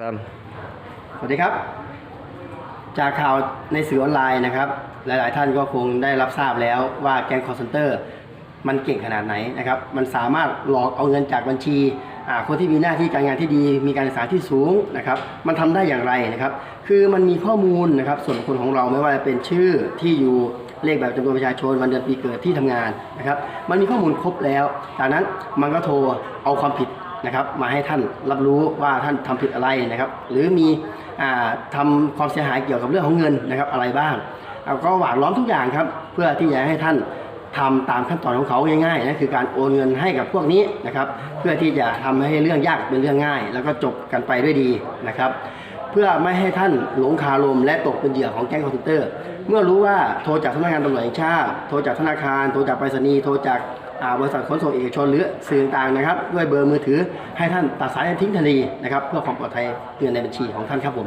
ครับสวัสดีครับ จากข่าวในสื่อออนไลน์นะครับ หลาย ๆ ท่านก็คงได้รับทราบแล้วว่าแก๊งคอร์เซนเตอร์มันเก่งขนาดไหนนะครับ มันสามารถหลอกเอาเงินจากบัญชีคนที่มีหน้าที่การงานที่ดีมีการศึกษาที่สูงนะครับ มันทำได้อย่างไรนะครับ คือมันมีข้อมูลนะครับ ส่วนคคลของเราไม่ว่าจะเป็นชื่อที่อยู่เลขแบบจำนวนประชาชนวันเดือนปีเกิดที่ทำงานนะครับ มันมีข้อมูลครบแล้ว จากนั้นมันก็โทรเอาความผิด นะครับมาให้ท่านรับรู้ว่าท่านทำผิดอะไรนะครับ หรือมีอทำาความเสียหายเกี่ยวกับเรื่องของเงินนะครับอะไรบ้างเราก็หวานล้อมทุกอย่างครับ เพื่อที่จะให้ท่านทำตามขั้นตอนของเขาง่ายๆนะคือการโอนเงินให้กับพวกนี้นะครับ เพื่อที่จะทำให้เรื่องยากเป็นเรื่องง่าย แล้วก็จบกันไปด้วยดีนะครับ เพื่อไม่ให้ท่านหลงคาลมและตกเป็นเหยื่อของแก๊งคอมพิวเตอร์ เมื่อรู้ว่าโทรจากสำนักงานตำรวจแห่งชาติ โทรจากธนาคาร โทรจากไปรษณีย์ โทรจากบริษัทขนส่งเอกชนหรือสื่อต่างๆนะครับ ด้วยเบอร์มือถือให้ท่านตัดสายทิ้งทันทีนะครับ เพื่อความปลอดภัยเงินในบัญชีของท่านครับผม